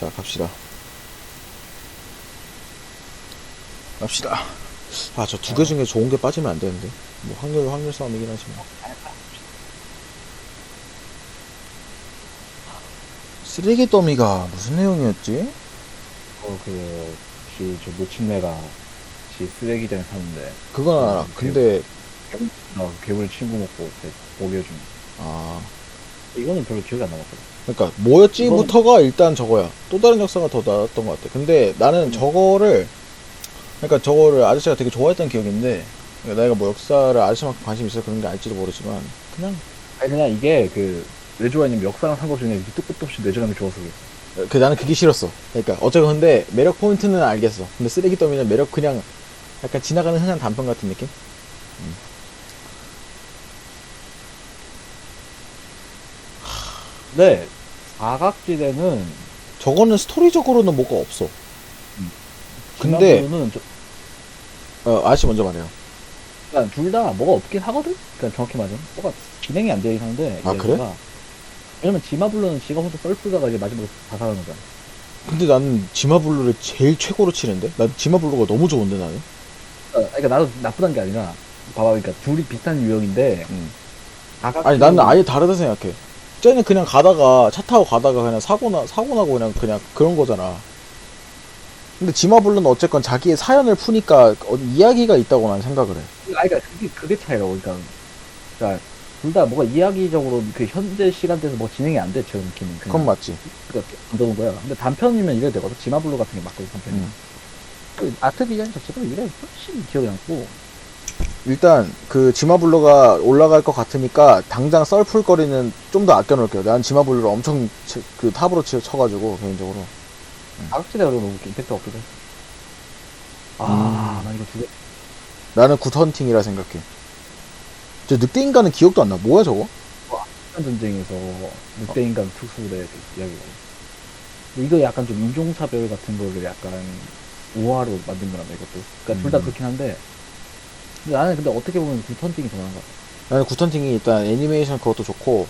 자, 갑시다. 갑시다. 아, 저 두 개 중에 좋은 게 빠지면 안 되는데. 뭐, 확률, 확률 싸움이긴 하지만. 쓰레기 더미가 무슨 내용이었지? 어, 그, 지, 저 노친네가 지 쓰레기장에 사는데, 그건 알아. 근데, 나 괴물 친구 먹고 이렇게 먹여준. 아, 이거는 별로 기억이 안 나거든. 그러니까 뭐였지부터가 일단 저거야. 또 다른 역사가 더 나았던 것 같아. 근데 나는 저거를 그러니까 저거를 아저씨가 되게 좋아했던 기억인데 그러니까 내가 뭐 역사를 아저씨만큼 관심 있어 서 그런 게 알지도 모르지만 그냥 아니, 그냥 이게 그, 왜 좋아했냐면 역사랑 상관 중에 밑도 끝도 없이 내전함이 좋아서 그래. 그 나는 그게 싫었어. 그러니까 어쨌건 근데 매력 포인트는 알겠어. 근데 쓰레기 더미는 매력 그냥 약간 지나가는 흔한 단편 같은 느낌? 근데, 사각지대는, 저거는 스토리적으로는 뭐가 없어. 근데- 근데, 어, 아저씨 먼저 말해요. 그러니까 둘 다 뭐가 없긴 하거든? 그러니까 정확히 말하면. 뭐가 진행이 안 되어 있는데. 아, 그래? 왜냐면 지마블로는 지가 혼자 썰풀다가 이제 마지막에 다 살아나는 거잖아. 근데 나는 지마블루를 제일 최고로 치는데? 난 지마블루가 너무 좋은데 나는? 그러니까 그러니까 나도 나쁘다는 게 아니라, 봐봐, 그러니까 둘이 비슷한 유형인데, 음. 아니 나는 아예 다르다 생각해. 쟤는 그냥 가다가 차 타고 가다가 그냥 사고 나 사고 나고 그냥 그냥 그런 거잖아. 근데 지마블루는 어쨌건 자기의 사연을 푸니까 어, 이야기가 있다고 난 생각을 해. 아니, 그러니까 그게, 그게 차이라고, 그러니까. 그러니까, 둘 다 뭐가 이야기적으로 그 현재 시간대에서 뭐 진행이 안 돼, 저 느낌은. 그냥. 그건 맞지. 그러니까 안 거야. 근데 단편이면 이래도 되거든. 지마블루 같은 게 맞거든, 단편이. 음. 그 아트 디자인 자체가 이래 훨씬 기억이 남고. 일단 그 지마블루가 올라갈 것 같으니까 당장 썰풀 거리는 좀 더 아껴놓을게요. 난 지마블루를 엄청 치- 그 탑으로 치, 쳐가지고 개인적으로. 사각지대가 너무 임팩트 없거든. 아, 난 이거 두 개. 나는 굿헌팅이라 생각해. 저 늑대 인간은 기억도 안 나. 뭐야 저거? 북한 전쟁에서 늑대 인간 특수대 이야기가. 근데 이거 약간 좀 인종차별 같은 거를 약간 우화로 만든 거란다, 이것도. 그러니까 둘 다 음. 그렇긴 한데. 근데 나는 근데 어떻게 보면 굿헌팅이 더 나은 것 같아. 나는 굿헌팅이 일단 애니메이션 그것도 좋고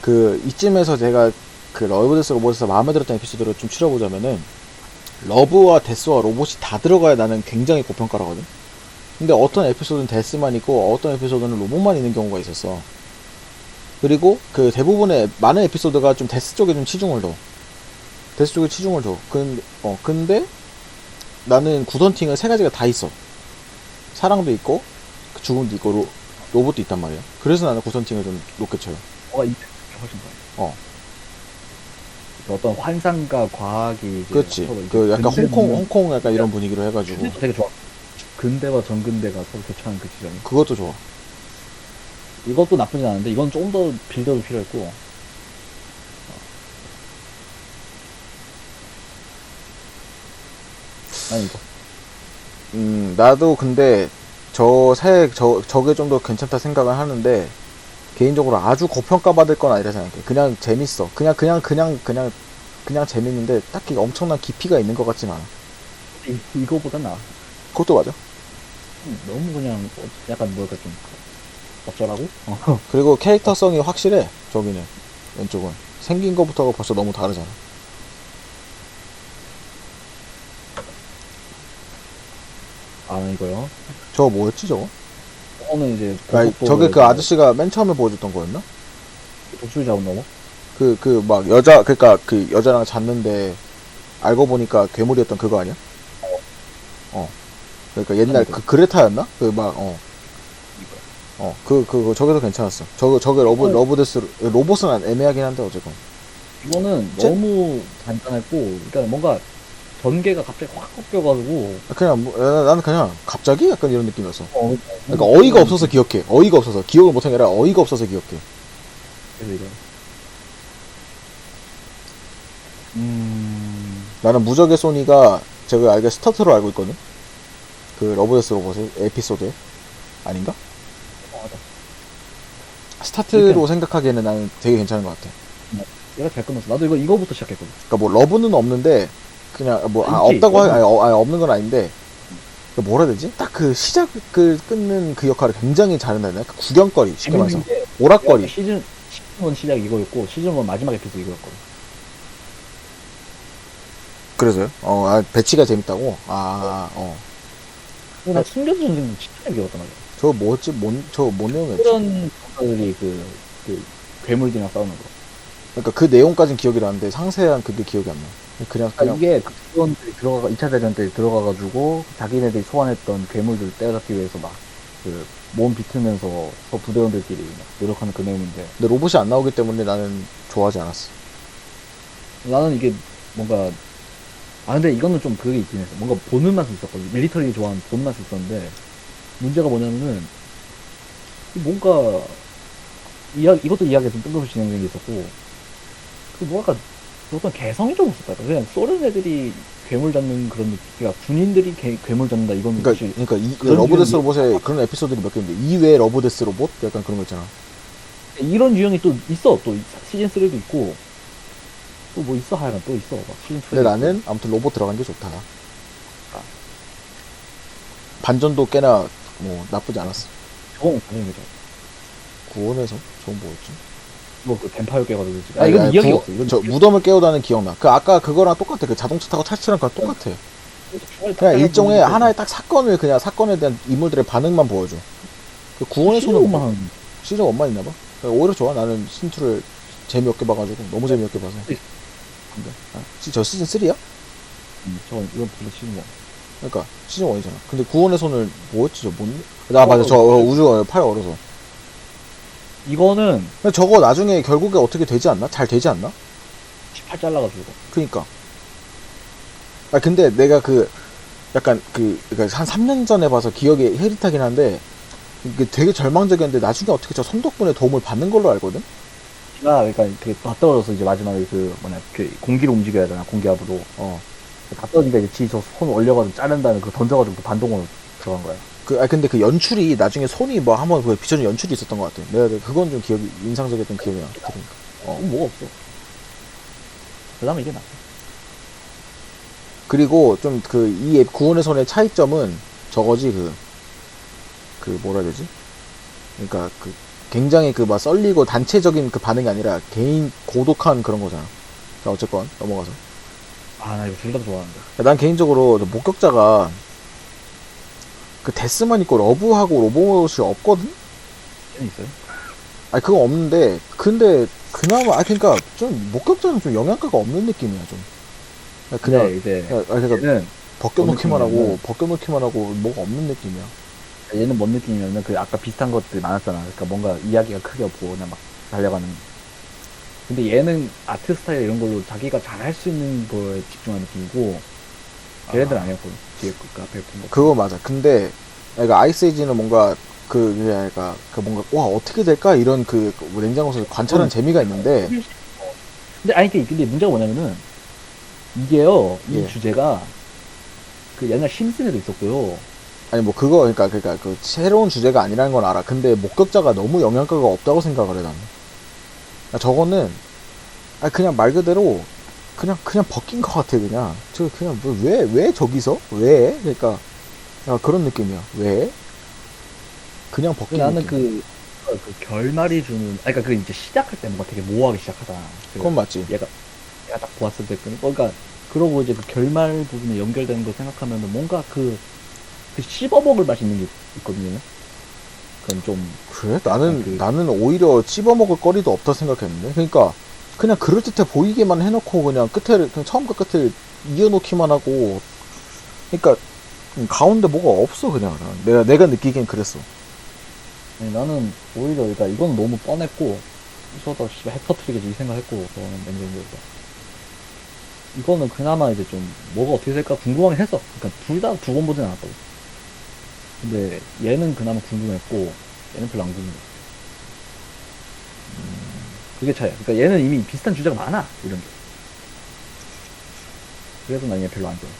그 이쯤에서 제가 그 러브데스 로봇에서 마음에 들었던 에피소드를 좀 치러보자면은 러브와 데스와 로봇이 다 들어가야 나는 굉장히 고평가라거든. 근데 어떤 에피소드는 데스만 있고 어떤 에피소드는 로봇만 있는 경우가 있었어. 그리고 그 대부분의 많은 에피소드가 좀 데스 쪽에 좀 치중을 둬. 데스 쪽에 치중을 줘. 근, 어, 근데 나는 굿헌팅은 세 가지가 다 있어. 사랑도 있고 그 죽음도 있고 로, 로봇도 있단 말이야. 그래서 나는 굿헌팅을 좀 높게 쳐요. 임팩트가 훨씬 더. 어. 그 어떤 환상과 과학이 이제 그렇지. 서로 이제 그 약간 근대 홍콩, 문명- 홍콩 약간 이런 분위기로 해가지고. 되게 좋아. 근대와 전근대가 서로 교차하는 그 지점이. 그것도 좋아. 이것도 나쁘진 않은데 이건 조금 더 빌드업이 필요했고. 난 이거. 음, 나도 근데 저 새, 저, 저게 좀 더 괜찮다 생각을 하는데, 개인적으로 아주 고평가 받을 건 아니라 생각해. 그냥 재밌어. 그냥, 그냥, 그냥, 그냥, 그냥 재밌는데, 딱히 엄청난 깊이가 있는 것 같진 않아. 이, 이거보다 나. 그것도 맞아. 너무 그냥 어, 약간 뭐랄까 좀 어쩌라고? 어. 그리고 캐릭터성이 확실해. 저기는. 왼쪽은. 생긴 것부터가 벌써 너무 다르잖아. 아 이거요. 저거 뭐였지, 저거? 저거는 이제 아니, 고속도로에 저게 그 아저씨가 맨 처음에 보여줬던 거였나? 독수리 잡은 놈 그, 그, 막, 여자, 그니까, 그, 여자랑 잤는데, 알고 보니까 괴물이었던 그거 아니야? 어. 그러니까 옛날. 그 그레타였나? 그 막, 어. 어, 그, 그, 그, 저게도 괜찮았어. 저거, 저게 러브, 어. 러브데스, 로봇은 안- 애매하긴 한데, 어쨌건. 이거는 제- 너무 간단했고, 그러니까 뭔가 전개가 갑자기 확 꺾여가지고. 그냥, 뭐, 야, 나는 그냥, 갑자기? 약간 이런 느낌이었어. 어, 그러니까 어이가 없어서 기억해. 어이가 없어서. 기억을 못한 게 아니라 어이가 없어서 기억해. 그래서 이거. 음. 나는 무적의 소니가, 제가 알게 스타트로 알고 있거든? 그 러브데스 로봇의 에피소드에. 아닌가? 어, 맞아. 스타트로 그러니까. 생각하기에는 나는 되게 괜찮은 것 같아. 얘가 잘 끝났어. 나도 이거 이거부터 시작했거든. 그러니까 뭐 러브는 없는데 그냥 뭐 아, 있지, 없다고 하. 아니, 어, 아니, 없는 건 아닌데 그 뭐라 해야 되지? 딱 그 시작을 끊는 그 역할을 굉장히 잘한다 해야 되나? 그 구경거리 쉽게 말해서 재밌는 게 오락거리 시즌 시즌 1 시작 이거였고 시즌 1 마지막 에피소드 이거였거든. 그래서요? 어, 아, 배치가 재밌다고? 아, 어. 나 숨겨진 전쟁도 진짜 재밌었단 말이야. 저 뭐였지? 뭔, 저뭔 내용이었지? 그런 그, 그, 괴물들이랑 싸우는 거. 그러니까 그 내용까진 기억이 나는데 상세한 그게 기억이 안 나. 그냥, 그러니까 그냥. 이게 국회의원들이 들어가 2차 대전 때 들어가가지고 자기네들이 소환했던 괴물들 떼어잡기 위해서 막그몸 비트면서 저 부대원들끼리 막 노력하는 그 내용인데 근데 로봇이 안 나오기 때문에 나는 좋아하지 않았어. 나는 이게 뭔가 아 근데 이거는 좀 그게 있긴 했어 뭔가 보는 맛은 있었거든 밀리터리 좋아하는 보는 맛이 있었는데 문제가 뭐냐면은 뭔가 이야 이것도 이야기가 좀 뜬금없이 진행된 게 있었고 그 뭐랄까 어떤 개성이 좀 없었다 그냥 소련 애들이 괴물 잡는 그런 느낌 그러니까 군인들이 개- 괴물 잡는다 이건 그러니까, 사실 그러니까 이, 러브데스 로봇에 그런 에피소드들이 몇 개 있는데, 이외 러브데스 로봇? 약간 그런 거 있잖아. 이런 유형이 또 있어 또 시즌 3도 있고 또 뭐 있어 하여간 또 있어 막 시즌 2 근데 나는 아무튼 로봇 들어간 게 좋다. 반전도 꽤나 뭐 나쁘지 않았어. 저건 당연히 죠 구원에서 좋은 뭐였지? 뭐그 뱀파이어 깨가지고 지금 아 이건 이야기 구- 없어 이건 저 무덤을 깨우다는 기억나. 그 아까 그거랑 똑같아. 그 자동차 타고 탈출한 거랑 똑같아. 그냥 일종의 하나의 딱 사건을 그냥 사건에 대한 인물들의 반응만 보여줘. 그 구원의 손은 시즌만 시즌 원만 있나 봐. 그러니까 오히려 좋아. 나는 신투를 재미없게 봐가지고 너무 재미없게 봐서. 네. 근데 아, 시- 저 시즌 3야? 음, 저건 이건 별로 시즌 원 그러니까 시즌 1이잖아. 근데 구원의 손을 뭐였지 저 뭔? 나 맞아. 저 어, 우주 팔 얼어서. 이거는 근데 저거 나중에 결국에 어떻게 되지 않나? 잘 되지 않나? 18 잘라가지고 그니까. 아, 근데 내가 그, 약간 그, 그니까 한 3년 전에 봐서 기억이 흐릿하긴 한데, 이게 되게 절망적이었는데, 나중에 어떻게 저손 덕분에 도움을 받는 걸로 알거든? 가 그러니까 그게 다 떨어져서 이제 마지막에 그 뭐냐 그 공기로 움직여야 되나 공기압으로 어. 다 떨어지니까 이제 지저 손 올려가지고 자른 다음에 그 던져가지고 그 반동으로 들어간 거야 그, 아, 근데 그 연출이 나중에 손이 뭐 한번 그 비춰준 연출이 있었던 것 같아. 내가 그건 좀 기억이, 인상적이었던 기억이 나. 들으니까. 어 뭐가 없어 그 다음에 이게 나 그리고 좀 그, 이 앱 구원의 손의 차이점은 저거지, 그, 그 뭐라 해야 되지? 그러니까 그, 굉장히 그 막 썰리고 단체적인 그 반응이 아니라 개인 고독한 그런 거잖아. 자, 어쨌건 넘어가서. 아 나 이거 둘 다 좋아하는데 난 개인적으로 저 목격자가 그 데스만 있고 러브하고 로봇이 없거든? 있어요? 아니 그거 없는데 근데 그나마 아 그러니까 좀 목격자는 좀 영양가가 없는 느낌이야 좀 아, 그냥 근데 이제 아 그러니까 얘는 벗겨놓기만 하고 벗겨놓기만 하고 뭐가 없는 느낌이야 얘는 뭔 느낌이냐면 그 아까 비슷한 것들 많았잖아. 그러니까 뭔가 이야기가 크게 없고 그냥 막 달려가는. 근데 얘는 아트 스타일 이런 걸로 자기가 잘할 수 있는 거에 집중하는 느낌이고 걔네들 아니었거든. 뒤에 그 앞에 본 거. 그거 맞아 근데 그러니까 아이스에이지는 뭔가 그 그러니까 그 뭔가 와 어떻게 될까 이런 그 냉장고에서 관찰하는 음. 재미가 있는데 근데 아니 근데 근데 문제가 뭐냐면은 이게요 이 예. 주제가 그 옛날 심슨에도 있었고요. 아니 뭐 그거 그러니까 그러니까 그 새로운 주제가 아니라는 건 알아. 근데 목격자가 너무 영향가가 없다고 생각을 해 나는. 아, 저거는 아 그냥 말 그대로 그냥 그냥 벗긴 것 같아 그냥. 저 그냥 뭐왜왜 저기서 왜 그러니까 야, 그런 느낌이야. 왜 그냥 벗긴 나는 느낌. 그, 그 결말이 주는 아니 그러니까 그 이제 시작할 때 뭔가 되게 모호하게 시작하잖아. 그 그건 맞지. 얘가 내가 딱 보았을 때 그- 그러니까 그러고 이제 그 결말 부분에 연결되는 거 생각하면은 뭔가 그, 그 씹어먹을 맛이 있는 게 있거든요. 그건 좀 그래? 나는 그- 나는 오히려 씹어먹을 거리도 없다 생각했는데. 그러니까 그냥 그럴듯해 보이게만 해놓고 그냥 끝에를 그냥 처음과 끝을 이어놓기만 하고. 그러니까 음, 가운데 뭐가 없어 그냥. 난. 내가 내가 느끼기엔 그랬어. 아니, 나는 오히려 그러니까 이건 너무 뻔했고 저도 씨발 핵 터트리겠지 이 생각했고 저는 냉정적이다. 이거는 그나마 이제 좀 뭐가 어떻게 될까 궁금하긴 했어. 그러니까 둘 다 두 번 보진 않았거든. 근데 얘는 그나마 궁금했고 얘는 별로 안 궁금해. 음, 그게 차이야. 그러니까 얘는 이미 비슷한 주제가 많아 이런 게. 그래서 난 얘 별로 안 좋아.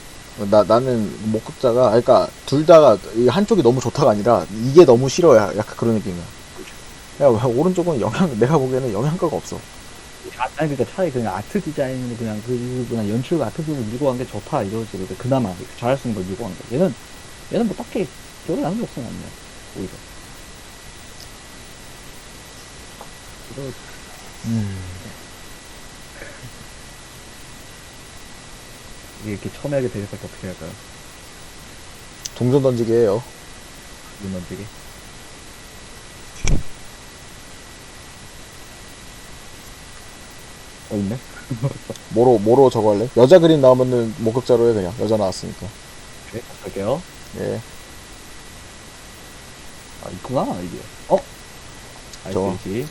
나 나는 목격자가 그러니까 둘 다가 이 한쪽이 너무 좋다가 아니라 이게 너무 싫어야 약간 그런 느낌이야. 야 오른쪽은 영향 내가 보기에는 영향가가 없어. 아, 아니 그러니까 차라리 그냥 아트 디자인으로 그냥 그 그냥 연출과 아트 부분을 밀고 간 게 좋다 이거지. 그러니까 그나마 잘할 수 있는 걸 밀고 간 거. 얘는 얘는 뭐 딱히 별로 남게 없어 나는 오히려. 그래서 이게 이렇게 첨예하게 대접할 때 어떻게 할까요? 동전 던지기 해요. 눈 던지기. 어, 있네? 뭐로, 뭐로 저거 할래? 여자 그림 나오면은 목격자로 해, 그냥. 여자 나왔으니까. 오케이, 갈게요. 예. 아, 있구나, 이게. 어? 좋아. 알지.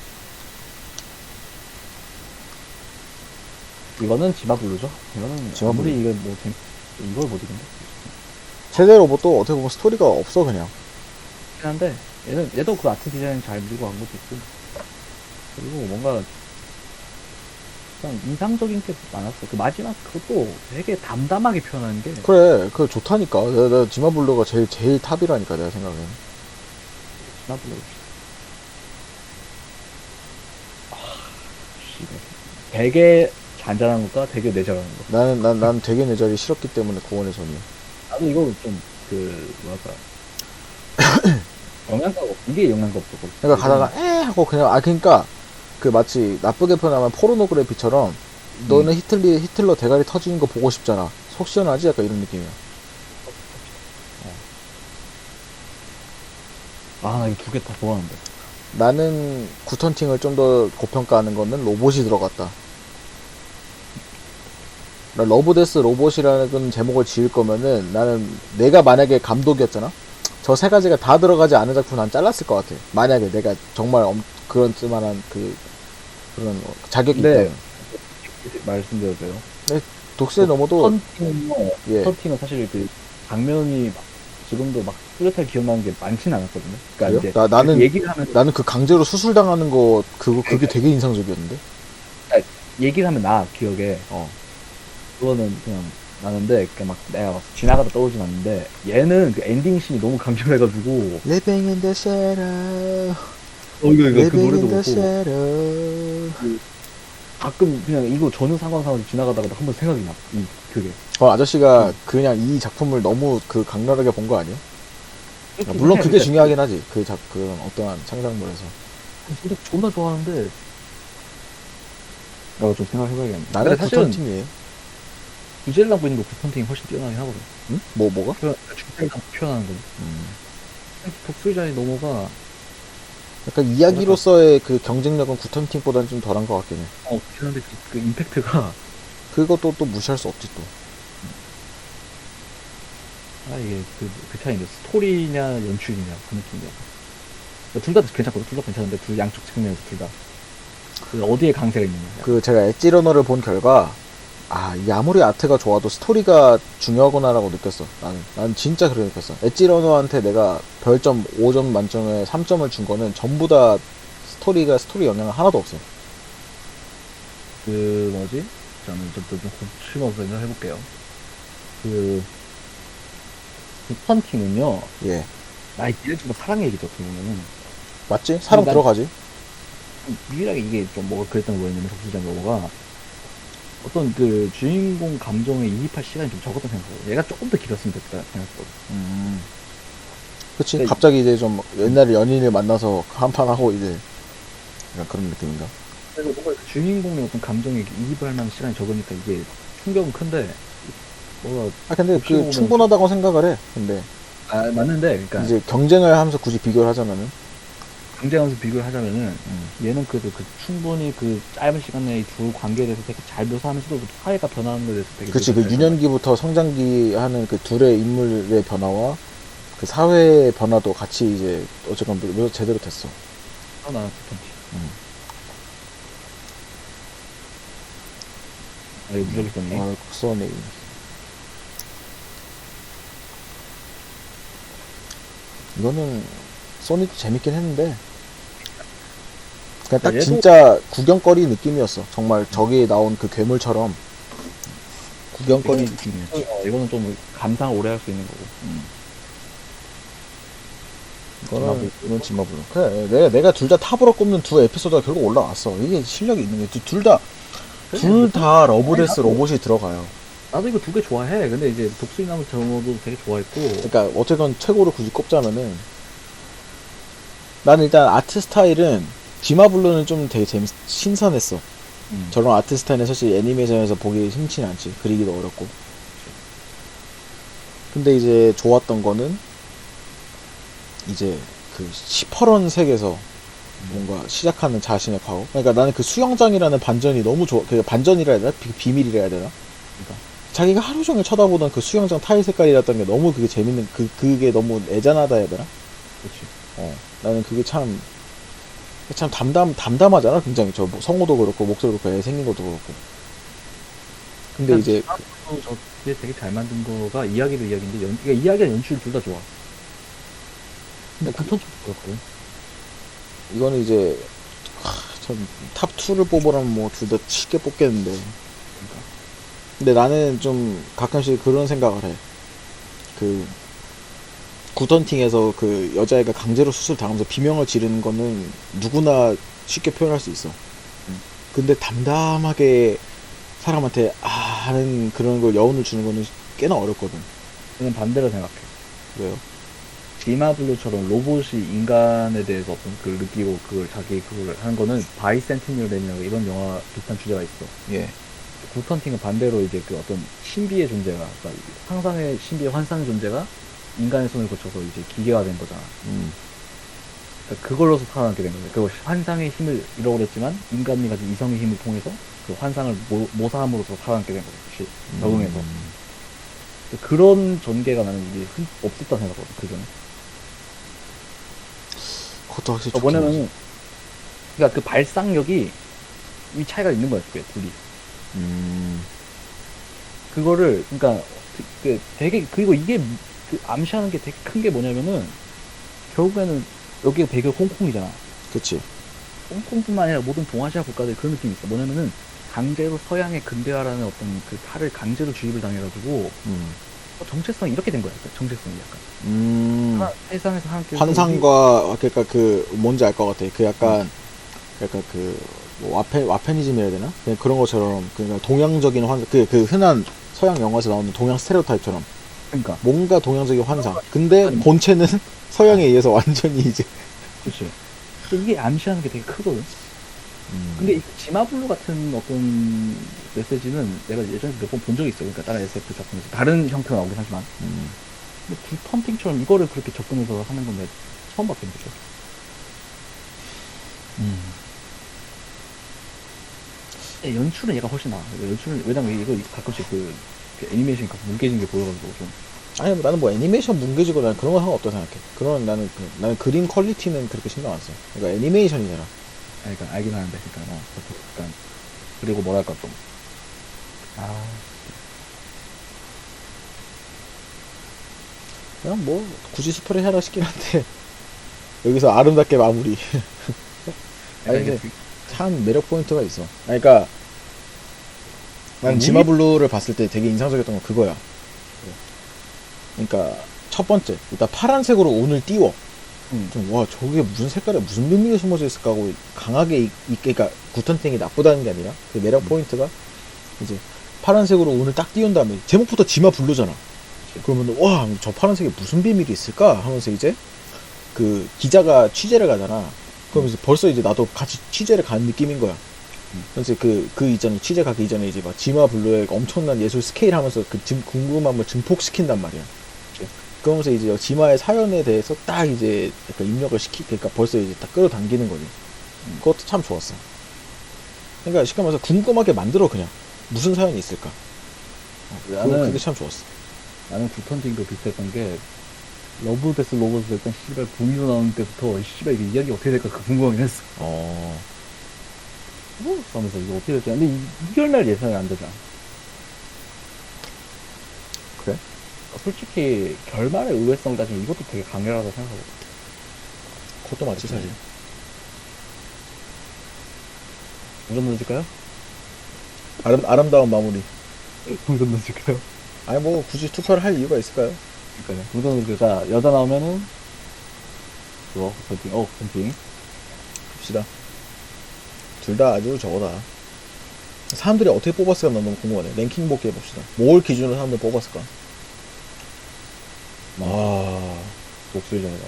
이거는 지마블루죠? 이거는 지마블루. 아무리 이거 뭐 재밌... 이걸 못 이긴데? 제대로 뭐 또 어떻게 보면 스토리가 없어, 그냥. 그렇긴 한데 얘는 얘도 그 아트 디자인 잘 밀고 간 것도 있고 그리고 뭔가 그냥 인상적인 게 많았어. 그 마지막 그것도 되게 담담하게 표현하는 게 그래, 그 좋다니까. 내가, 내가 지마블루가 제일, 제일 탑이라니까, 내가 생각엔. 지마블루. 아, 씨발. 되게 잔잔한 것과 되게 내절하는 거. 나는, 난, 난 되게 내 자리 싫었기 때문에 손이. 나도 이거 좀 그 뭐랄까 영양가가 없- 이게 영양가 없었고. 그러니까 가다가 에 하고 그냥 아 그러니까 그 마치 나쁘게 표현하면 포르노그래피처럼 너는 히틀리 히틀러 대가리 터지는 거 보고 싶잖아. 속 시원하지? 약간 이런 느낌이야. 아나 이거 두 개 다 좋아하는데. 나는 구턴팅을 좀 더 고평가하는 거는 로봇이 들어갔다. 나 러브데스 로봇이라는 제목을 지을 거면은 나는 내가 만약에 감독이었잖아? 저 세 가지가 다 들어가지 않은 작품 난 잘랐을 것 같아. 만약에 내가 정말 엄- 그런 쓸만한 그, 그런 자격이 근데 있다면. 말씀드려도 돼요. 독수에 넘어도, 헌팅은 예. 헌팅은 사실 그 장면이 막 지금도 막 뚜렷하게 기억나는 게 많지는 않았거든요. 그러니까 그래요? 이제 나- 나는- 얘기를 하면 나는 그 강제로 수술 당하는 거, 그거, 그게 되게 인상적이었는데? 얘기를 하면 나 기억에 어. 그거는 그냥 나는데 그막 내가 막 지나가다 떠오르진 않는데 얘는 그 엔딩 씬이 너무 강렬해가지고 Living in the shadow. 어 이거 이거 그 Living 노래도 in the 그렇고 shadow. 가끔 그냥 이거 전혀 상관상없이 지나가다가 한 번 생각이 나. 이 그게. 어, 아저씨가 그냥 이 작품을 너무 그 강렬하게 본 거 아니에요? 아, 물론 그게 중요하긴 하지. 그 작, 그런 어떠한 창작물에서. 근데 존나 좋아하는데 내가 좀 생각해봐야겠네. 나는 근데 사실은 구턴팅이에요. 주젤랑 보이는 거 구턴팅이 훨씬 뛰어나긴 하거든. 응? 뭐, 뭐가? 표현, 주젤랑 표현하는 거. 음. 독수리자의 노모가 약간 이야기로서의 그 경쟁력은 구턴팅보다는 좀 덜한 것 같긴 해. 어, 그렇긴 한데 그, 그 임팩트가 그것도 또 무시할 수 없지 또. 아 이게 그, 그 차이인데 스토리냐 연출이냐 그 느낌이야. 둘다 괜찮거든. 둘 다 괜찮은데 둘 양쪽 측면에서 둘 다. 그 어디에 강세가 있느냐. 그 제가 엣지러너를 본 결과 아 이게 아무리 아트가 좋아도 스토리가 중요하구나라고 느꼈어 나는 난 진짜 그렇게 느꼈어 엣지러너한테 내가 별점 5점 만점에 3점을 준 거는 전부 다 스토리가 스토리 영향은 하나도 없어 그 뭐지? 저는 좀좀 고치면서 생각해볼게요. 그, 그 펀팅은요. 예나 이게 좀 사랑 얘기죠. 어떻게 보면은 맞지? 사람 난- 들어가지 유일하게 이게 좀 뭐가 그랬던 거 뭐였냐면 독수리장 여보가 어떤 그 주인공 감정에 이입할 시간이 좀 적었던 생각이에요. 얘가 조금 더 길었으면 됐다 생각했거든. 음. 그치 네. 갑자기 이제 좀 옛날에 연인을 만나서 한판 하고 이제 약간 그런 느낌인가 그래서 뭔가 그 주인공의 어떤 감정에 이입을 할 만한 시간이 적으니까 이게 충격은 큰데 뭐가 아 근데 그 충분하다고 생각을 해 근데 아, 맞는데 그러니까 이제 경쟁을 하면서 굳이 비교를 하자면은 경쟁하면서 비교를 하자면은 음. 얘는 그래도 그 충분히 그 짧은 시간 내에 두 관계에 대해서 되게 잘 묘사하면서도 그 사회가 변하는 것에 대해서 되게 그치 그 묘사를 유년기부터 성장기 하는 그 둘의 인물의 변화와 그 사회의 변화도 같이 이제 어쨌건 묘 제대로 됐어. 하잖아, 펀치. 음. 아, 이거 무적이 썼네. 아, 국선이 이거는 소니도 재밌긴 했는데 그냥 딱 얘도- 진짜 구경거리 느낌이었어. 정말 저기에 나온 그 괴물처럼 구경거리 이거는- 느낌이었지. 어, 이거는 좀 감상을 오래 할 수 있는 거고. 이거는 이건 지마블루. 그래, 내가 내가 둘 다 탑으로 꼽는 두 에피소드가 결국 올라왔어. 이게 실력이 있는 게 둘 다 둘 다 러브데스 로봇이 들어가요. 나도 이거 두 개 좋아해. 근데 이제 독수리 나무 정어도 되게 좋아했고. 그러니까 어쨌건 최고로 굳이 꼽자면은 나는 일단 아트 스타일은 지마블루는 좀 되게 재밌 신선했어. 음. 저런 아트 스타일은 사실 애니메이션에서 보기 흔치 않지. 그리기도 어렵고. 근데 이제 좋았던 거는 이제 그 시퍼런 색에서 뭔가 시작하는 자신의 파워. 그러니까 나는 그 수영장이라는 반전이 너무 좋아. 그 반전이라 해야 되나? 비, 비밀이라 해야 되나? 그러니까 자기가 하루 종일 쳐다보던 그 수영장 타일 색깔이었던 게 너무 그게 재밌는 그 그게 너무 애잔하다 해야 되나? 그렇지. 어, 나는 그게 참, 참 담담, 담담하잖아, 굉장히. 저뭐 성우도 그렇고, 목소리도 그렇고, 애 생긴 것도 그렇고. 근데 이제, 그- 저 그게 되게 잘 만든 거가 이야기도 이야기인데 연, 그러니까 이야기와 연출 둘 다 좋아. 근데 그- 구톤 좀 그렇거든. 이거는 이제, 하, 참, 탑 2를 뽑으라면 뭐, 둘 다 쉽게 뽑겠는데. 그러니까. 근데 나는 좀 가끔씩 그런 생각을 해. 그, 구턴팅에서 그 여자애가 강제로 수술 당하면서 비명을 지르는 거는 누구나 쉽게 표현할 수 있어. 음. 근데 담담하게 사람한테 아 하는 그런 걸 여운을 주는 거는 꽤나 어렵거든. 저는 반대로 생각해. 왜요? 디마블루처럼 로봇이 인간에 대해서 어떤 그걸 느끼고 그걸 자기 그걸 하는 거는 바이 센티니얼 맨이라고 이런 영화 비슷한 주제가 있어. 예. 구턴팅은 반대로 이제 그 어떤 신비의 존재가, 그러니까 상상의 신비의 환상의 존재가 인간의 손을 거쳐서 이제 기계화된 거잖아. 음. 그러니까 그걸로서 살아남게 된 거죠. 그 환상의 힘을 잃어버렸지만 인간이 가진 이성의 힘을 통해서 그 환상을 모, 모사함으로써 살아남게 된 거죠. 혹시 적응해서. 음. 그런 전개가 나는 이게 흔- 없었다 생각하거든, 그전에. 그것도 확실히 어. 뭐냐면은, 그러니까 그 발상력이 이 차이가 있는 거야, 그게 둘이. 음. 그거를, 그러니까 그- 그 되게 그리고 이게 그 암시하는 게 되게 큰 게 뭐냐면은 결국에는 여기가 배경 홍콩이잖아. 그치. 홍콩뿐만 아니라 모든 동아시아 국가들 그런 느낌이 있어. 뭐냐면은 강제로 서양의 근대화라는 어떤 그 탈을 강제로 주입을 당해가지고 음. 어, 정체성이 이렇게 된 거야. 그 정체성이 약간. 음. 하- 세상에서 함께 환상과 그러니까 그 뭔지 알 것 같아. 그 약간 약간 그뭐 와페 와페니즘이라 해야 되나? 그냥 그런 것처럼 그러니까 동양적인 환 그 그 흔한 서양 영화에서 나오는 동양 스테레오타입처럼 그러니까 뭔가 동양적인 환상. 근데 아니, 본체는 서양에 의해서 완전히 이제 그렇지. 이게 암시하는 게 되게 크거든. 음. 근데 이 지마블루 같은 어떤 메시지는 내가 예전에 몇 번 본 적이 있어. 그러니까 다른 SF 작품에서 다른 형태가 나오긴 하지만. 음. 근데 굿헌팅처럼 이거를 그렇게 접근해서 하는 건데 처음 봤거든. 그죠? 음. 근데 연출은 얘가 훨씬 나아. 연출은 왜냐면 이거 가끔씩 그, 그 애니메이션이 뭉개진 게 보여가지고 좀. 아니 뭐 나는 뭐 애니메이션 뭉개지고 나는 그런 거 상관없다 생각해. 그런 나는 그, 나는 그림 퀄리티는 그렇게 신경 안 써. 그러니까 애니메이션이잖아. 아니, 그러니까 알긴 하는데, 그러니까 뭐, 그렇게 약간 그리고 뭐랄까 좀. 아, 그냥 뭐 굳이 스포를 해라 싶긴 한데 여기서 아름답게 마무리. 아니, 근데 참 매력 포인트가 있어. 아니, 그러니까 난 음. 지마블루를 봤을 때 되게 인상적이었던 건 그거야. 그러니까 첫 번째 일단 파란색으로 온을 띄워. 음. 좀 와 저게 무슨 색깔에 무슨 비밀이 숨어져 있을까 하고 강하게 이- 있게 그러니까 구턴땡이 나쁘다는 게 아니라 그 매력 음. 포인트가 이제 파란색으로 온을 딱 띄운 다음에 제목부터 지마 블루잖아. 그러면 와 저 파란색에 무슨 비밀이 있을까 하면서 이제 그 기자가 취재를 가잖아. 그러면서 벌써 이제 나도 같이 취재를 가는 느낌인 거야. 음. 그래서 그, 그 이전에, 취재 가기 이전에 이제 막 지마 블루의 엄청난 예술 스케일 하면서 그 증- 궁금함을 증폭시킨단 말이야. 그러면서 이제 지마의 사연에 대해서 딱 이제 약간 입력을 시키, 그러니까 벌써 이제 딱 끌어당기는 거지. 음. 그것도 참 좋았어. 그러니까 쉽게 말해서 궁금하게 만들어, 그냥. 무슨 사연이 있을까. 어, 나는- 그게 참 좋았어. 나는 굿헌팅도 비슷했던 게 러브 데스 로버스 일단 씨발 분위로 나오는 때부터 씨발 이게 이야기 어떻게 될까 그 궁금하긴 했어. 어, 뭐? 하면서 이거 어떻게 될지. 근데 이, 이 결말 예상이 안 되잖아. 그래? 솔직히 결말의 의외성을 따지면 이것도 되게 강렬하다고 생각하고. 그것도 맞지, 사실. 동전 던질까요? 아름, 아름다운 마무리. 동전 던질까요? 아니, 뭐, 굳이 투표를 할 이유가 있을까요? 그러니까요. 동전 던질까? 여자 나오면은 그거 굿헌팅. 어 굿헌팅. 봅시다. 둘 다 아주 저거다. 사람들이 어떻게 뽑았을까 난 너무 궁금하네. 랭킹 복귀 해봅시다. 뭘 기준으로 사람들 뽑았을까? 아, 목소리전이다.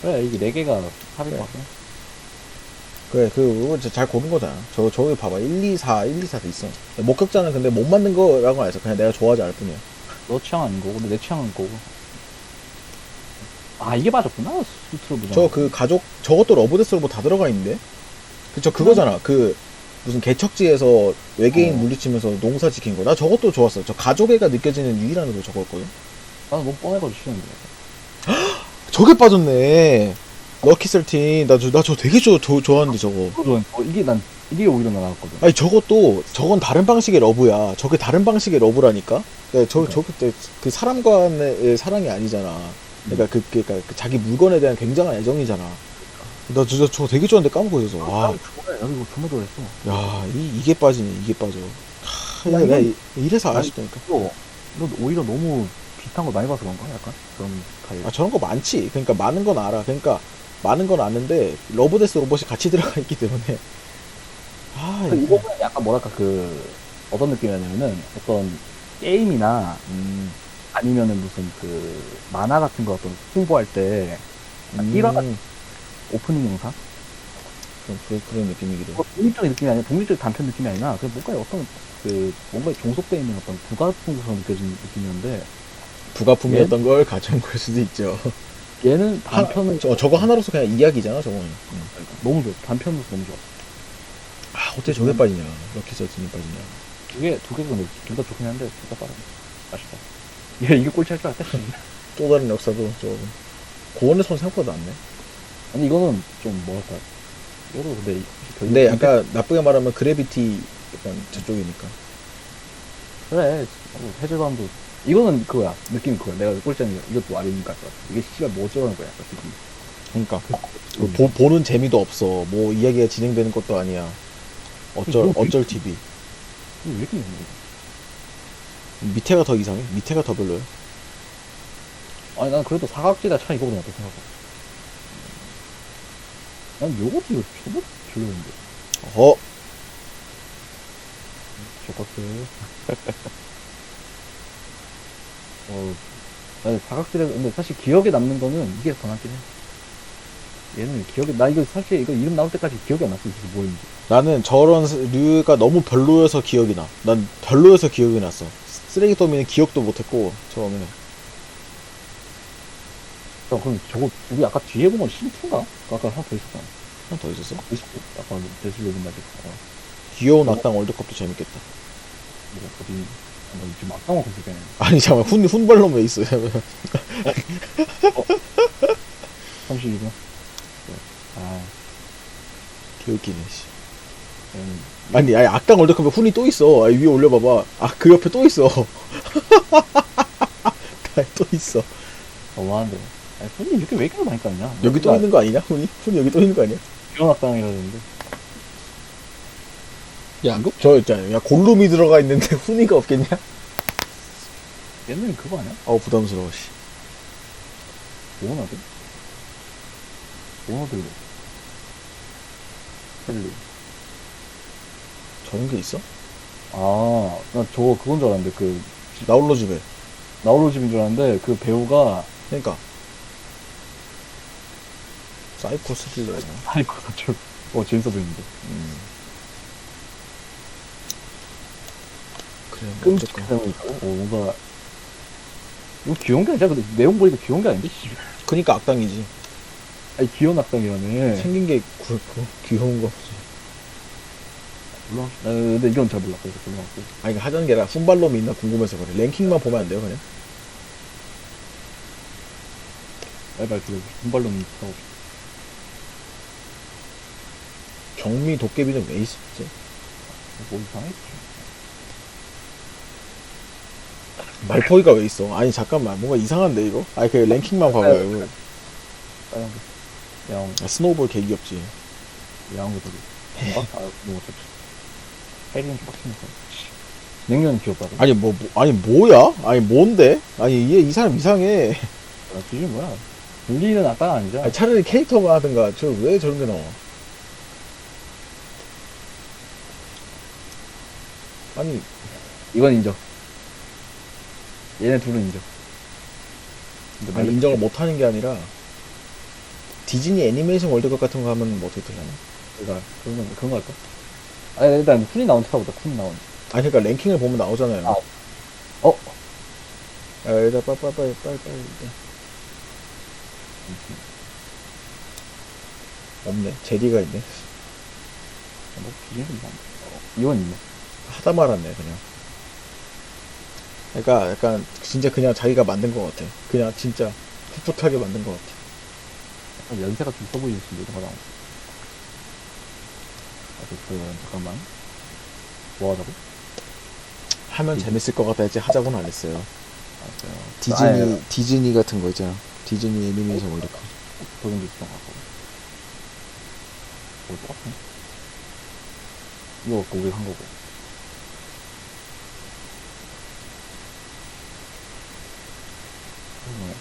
그래 이게 네 개가 합일 그래. 것 같아. 그래, 그거 진짜 잘 고른 거잖아. 저, 저기 봐봐. 1, 2, 4, 1, 2, 4도 있어. 목격자는 근데 못 만든 거라고 안 해서 그냥 내가 좋아하지 않을 뿐이야. 너 취향 아닌 거고, 근데 내 취향은 거고. 아, 이게 맞았구나. 보자. 저그 가족 저것도 러브데스 로봇 다 들어가 있는데 그저 그거잖아. 그 무슨 개척지에서 외계인 어. 물리치면서 농사 지킨 거. 나 저것도 좋았어 저 가족애가 느껴지는 유일한 거 저거였거든. 나는 너무 뻔해가지고 싫은데. 저게 빠졌네. 럭키 셀틴. 나저나저 되게 좋, 좋, 좋아하는데 저거. 그건 어, 이게 난, 이게 오히려 나았거든. 아니 저것도 저건 다른 방식의 러브야. 저게 다른 방식의 러브라니까? 그러니까. 저, 저 그때 그 사람 간의 사랑이 아니잖아. 그러니까 그, 그러니까 그 자기 물건에 대한 굉장한 애정이잖아 나 진짜 저거 되게 좋아하는데 까먹고 있어서 와 아, 좋아해. 나도 이거 정말 좋아했어. 야, 이, 이게 빠지네, 이게 빠져. 하, 야, 내가 이건- 이- 이래서 아쉽다니까. 이거, 이거 오히려 너무 비슷한 거 많이 봐서 그런가? 약간? 그런 타입. 아, 저런 거 많지. 그러니까 많은 건 알아. 그러니까 많은 건 아는데, 러브데스 로봇이 같이 들어가 있기 때문에. 아, 그 이거. 이거는 약간 뭐랄까 그 어떤 느낌이냐면은 어떤 게임이나 음, 아니면은 무슨 그 만화 같은 거 어떤 홍보할 때 음, 일화 같은 오프닝 영상 그런, 그런, 그런 느낌이기도. 해. 뭐 독립적인 느낌이 아니라 독립적 단편 느낌이 아니라 그 뭔가 어떤 그 뭔가 종속돼 있는 어떤 부가풍처럼 느껴지는 느낌이었는데 부가품이었던 걸 가져온 걸 수도 있죠. 얘는 하- 단편은 저, 저거 하나로서 그냥 이야기잖아, 저거는. 음. 너무 좋아 단편으로서 너무 좋아 아, 어떻게 저게 빠지냐. 럭키 셀틴이 빠지냐. 두 개 두 개가 근데 둘다 좋긴 한데 둘 다 빠르네 아쉽다 얘 이게 꼴찌 할 줄 알았다 또 다른 역사도 저거. 고원의 손 생각보다 낫네. 아니 이거는 좀 뭐랄까 이거도 근데 근데 약간 나쁘게 말하면 그래비티 약간 저쪽이니까. 그래 어, 해질밤도 이거는 그거야 느낌 그거야 내가 꼴찌는 이것도 아니니까 이게 씨발 뭐 어쩌라는 거야 약간 느낌 그러니까 그 보, 보는 재미도 없어. 뭐 이야기가 진행되는 것도 아니야. 어쩔 이거 어쩔 TV. 이거 왜 이렇게 있는 밑에가 더 이상해. 밑에가 더 별로야. 거야 아니 난 그래도 사각지대 차 이거보다 낫다 생각해 난 요것도 이거 저거 별로인데 어, 저것들 어 아니 사각지대 근데 사실 기억에 남는 거는 이게 더 낫긴 해 얘는 기억에 나 이거 사실 이거 이름 나올 때까지 기억이 안 났어 이게 뭐인지 나는 저런 류가 너무 별로여서 기억이 나. 난 별로여서 기억이 났어. 쓰레기 더미는 기억도 못했고 처음에. 야, 그럼 저거 우리 아까 뒤에 보면 신투인가? 아까 하나 더 있었잖아 하나 더 있었어. 더 있었고 아까 나지 어, 귀여운 악당 월드컵도 재밌겠다. 뭐 어디 나 지금 악당만 검색해 아니 잠깐 훈 훈발놈 왜 있어? 32분 아 개웃기네. 씨. 얘는 아니, 아니 악당 월드컵에 훈이 또 있어. 아니, 위에 올려봐봐. 아 그 옆에 또 있어. 아, 또 있어. 너무한데 아니 손님 이렇게 왜 이렇게 많이 까냐 여기 또 있는 거 아니냐? 훈이? 훈이 여기 또 있는 거 아니야? 이런 악당이라는데 야, 저 있잖아요. 야, 골룸이 들어가 있는데 훈이가 없겠냐? 얘는 그거 아니야? 어우, 부담스러워, 씨. 오너들? 오너들 헬리 저런 게 있어? 아 나 저거 그건 줄 알았는데 그 나홀로 집에. 나홀로 집인 줄 알았는데 그 배우가 그러니까. 사이코 스릴러야. 아이고 저어 재밌어 보이는데 음. 그래, 뭐 어쨌건. 있고 어, 뭔가 이거 귀여운 게 아니야 근데 내용 보니까 귀여운 게 아닌데 씨. 그니까 악당이지. 아니 귀여운 악당이라네 생긴 게 구, 구, 귀여운 거 없지. 몰라 나 근데 이건 잘 몰라 그래서 몰라갖고 아니, 그러니까 하자는 게 아니라 훈발놈이 있나 궁금해서 그래. 랭킹만 보면 안 돼요, 그냥? 빨리빨리 들려줘 분발론이 하고 경미 도깨비는 왜 있었지? 뭐 이상해? 말포이가 왜 있어? 아니, 잠깐만. 뭔가 이상한데, 이거? 아니, 그 랭킹만 봐봐요. 이거. 빨간 거 야옹 아, 스노우볼 개 귀엽지. 야옹 거기 뭔가? 아 너무 어차피 해리는 좀 빡치니까 냉면 귀엽다고 아니, 뭐, 뭐, 아니, 뭐야? 아니, 뭔데? 아니, 얘, 이 사람 이상해. 아, 기준이 뭐야 불리는 악당 아니죠? 아니, 차라리 캐릭터가 하든가. 저 왜 저런 게 나와? 아니, 이건 인정 얘네 둘은 인정 근데 아니 인정을 못 하는 게 아니라 디즈니 애니메이션 월드컵 같은 거 하면 뭐 어떻게 되려나? 그러니까 그런 거 그런 거 할까? 아니 일단 쿤이 나온 차보다 쿤 나온 아니 그러니까 랭킹을 보면 나오잖아요. 아. 어? 아, 일단 빨리 빨리 빨리 일단. 없네. 제리가 있네. 뭐 기계는 뭐 어, 이건 있네 하다 말았네 그냥. 그러니까 약간 진짜 그냥 자기가 만든 것 같아. 그냥 진짜 풋풋하게 만든 것 같아. 약간 연세가 좀 있어 보이는 친구 이런 거 나오고 어쨌든 잠깐만 뭐 하자고? 하면 재밌을 것 같아 했지 하자고는 안 했어요. 알았어요 디즈니 아예 디즈니 같은 거 있잖아. 디즈니 애니메이션 월드컵. 도전기 있던 것 같고 뭐 똑같네 이거 고객 한 거고 그러 네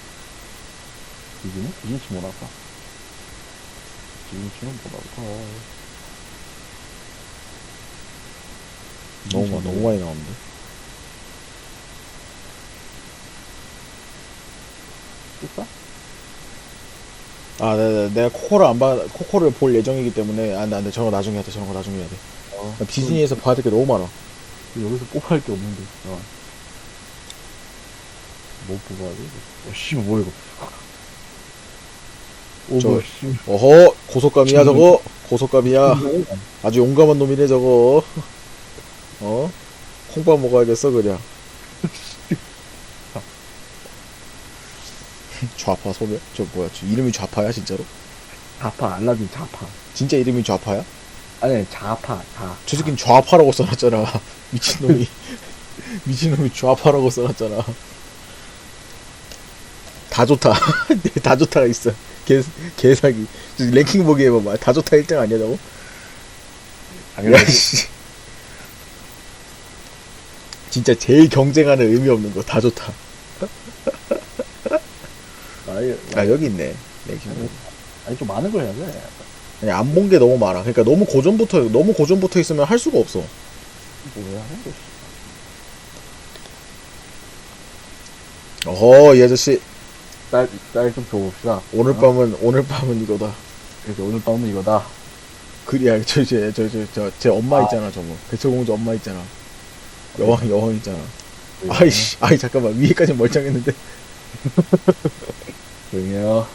디즈니? 디즈니 치 뭐랄까 디즈니 치는 뭐랄까 너무 많- 너무 많이 나오는데. 있어? 아, 네, 네, 내가 코코를 안 봐, 코코를 볼 예정이기 때문에 안 돼, 안 돼. 저런 거 나중에 해야 돼. 저런 거 나중에 해야 돼. 어, 나 디즈니에서 봐야 될 게 너무 많아. 그 여기서 뽑아야 할 게 없는데 어. 뭐 뽑아야 돼? 어, 씨, 뭐야 이거 오, 저- 뭐, 씨. 어허, 고속감이야 저거. 고속감이야. 아주 용감한 놈이네 저거. 어? 콩밥 먹어야겠어 그냥. 좌파 소멸? 저 뭐야? 저 이름이 좌파야 진짜로? 자파 알라딘 자파 진짜 이름이 좌파야? 아니 자파 자저 새끼는 좌파라고 써놨잖아. 미친놈이. 미친놈이 좌파라고 써놨잖아. 다 좋다. 네, 다 좋다가 있어. 개, 개사기. 저 랭킹 보기 해봐봐. 다 좋다 1등 아니야, 저거? 야, 씨. 진짜 제일 경쟁하는 의미 없는 거. 다 좋다. 아니, 아, 여기 있네. 랭킹 보기. 아니 좀 많은 걸 해야 돼 아니, 안 본 게 너무 많아. 그러니까 너무 고전부터, 너무 고전부터 있으면 할 수가 없어. 뭐야 하는 거 어허, 이 아저씨. 쌀쌀좀 줘봅시다. 오늘 어? 밤은, 오늘 밤은 이거다. 그래서 오늘 밤은 이거다. 그리야 저저저저저제 엄마 아. 있잖아 저거. 백설공주 엄마 있잖아. 여왕 여왕 있잖아. 네. 아이씨 아이 잠깐만. 위에까지 멀쩡했는데. 조용해요.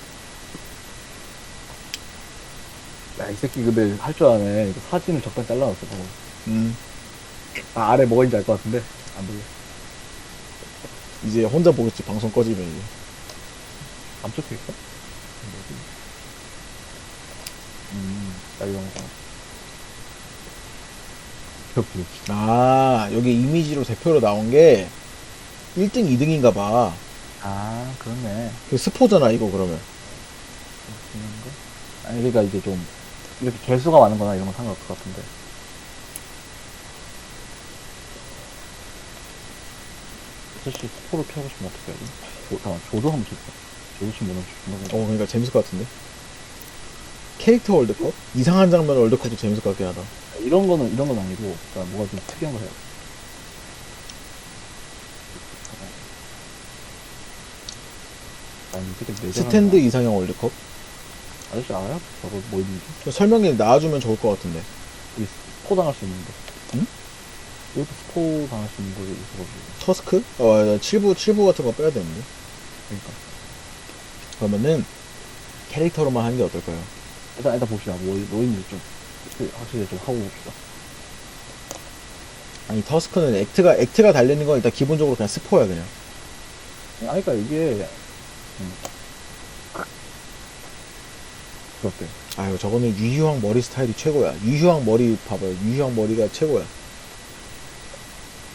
야 이 새끼 근데 할 줄 아네. 이거 사진을 적당히 잘라놨어 방금 음. 아 아래 뭐가 있는지 알 것 같은데? 안 보여. 이제 혼자 보겠지 방송 꺼지면 이제 안 찍힐까? 뭐지? 음, 짤 영상. 오케이, 오케이. 아, 여기 이미지로 대표로 나온 게 1등, 2등인가 봐. 아, 그렇네. 그 스포잖아, 이거 그러면. 이런 거? 아니, 그러니까 이제 좀 이렇게 개수가 많은 거나 이런 건 상관없을 것 같은데. 사실 스포를 피하고 싶으면 어떻게 해야 돼? 조, 잠깐 조도 한번 쳐줘. 150만 원 주는 거. 어, 그러니까 재밌을 것 같은데. 캐릭터 월드컵? 이상한 장면 월드컵도 재밌을 것 같긴 하다. 이런 거는 이런 건 아니고, 그러니까 뭐가 좀 특이한 거 해야 돼. 아니, 스탠드 이상형 월드컵? 아저씨 알아요? 저거 뭐 있는지? 설명이 나와주면 좋을 것 같은데. 여기 스포 당할 수 있는 거. 응? 이것도 스포 당할 수 있는 거 있어가지고. 터스크? 어, 7부, 7부 같은 거 빼야 되는데. 그니까. 그러면은 캐릭터로만 하는 게 어떨까요? 일단, 일단 봅시다. 뭐, 뭐 있는지 좀, 그, 확실히 좀 하고 봅시다. 아니 터스크는 액트가 액트가 달리는 건 일단 기본적으로 그냥 스포야 그냥 아니, 그니까 이게, 음. 그렇대. 아유 저거는 유희왕 머리 스타일이 최고야 유희왕 머리 봐봐요 유희왕 머리가 최고야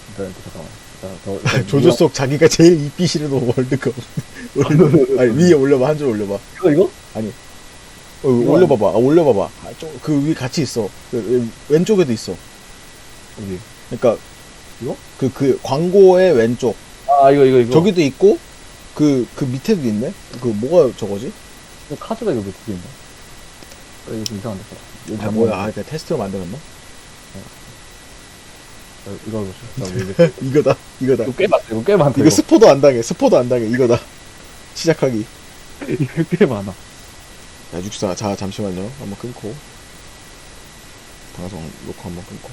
일단 잠깐만. 일단, 더, 조조 속 자기가 제일 이삐 싫은 월드컵 아니 위에 올려봐 한 줄 올려봐 이거, 이거? 어, 올려봐봐 아, 올려봐봐 아, 좀, 그 위에 같이 있어 그, 왼쪽에도 있어 여기. 그러니까 이거? 그, 그 광고의 왼쪽 아, 이거, 이거, 이거. 저기도 있고 그, 그 밑에도 있네 그 뭐가 저거지? 이거 카드가 이거 두개 있네. 어, 이거 좀 이상한데. 아 뭐야 아 테스트로 만들었나? 어, 이거 보세요. 이거, 이거다 이거다 이거 꽤 많다. 이거 꽤 많다. 이거 이거, 스포도 안 당해 스포도 안 당해 이거다 시작하기 이거 꽤 많아. 야, 육사. 자, 잠시만요. 한번 끊고. 방송 녹화 한번 끊고.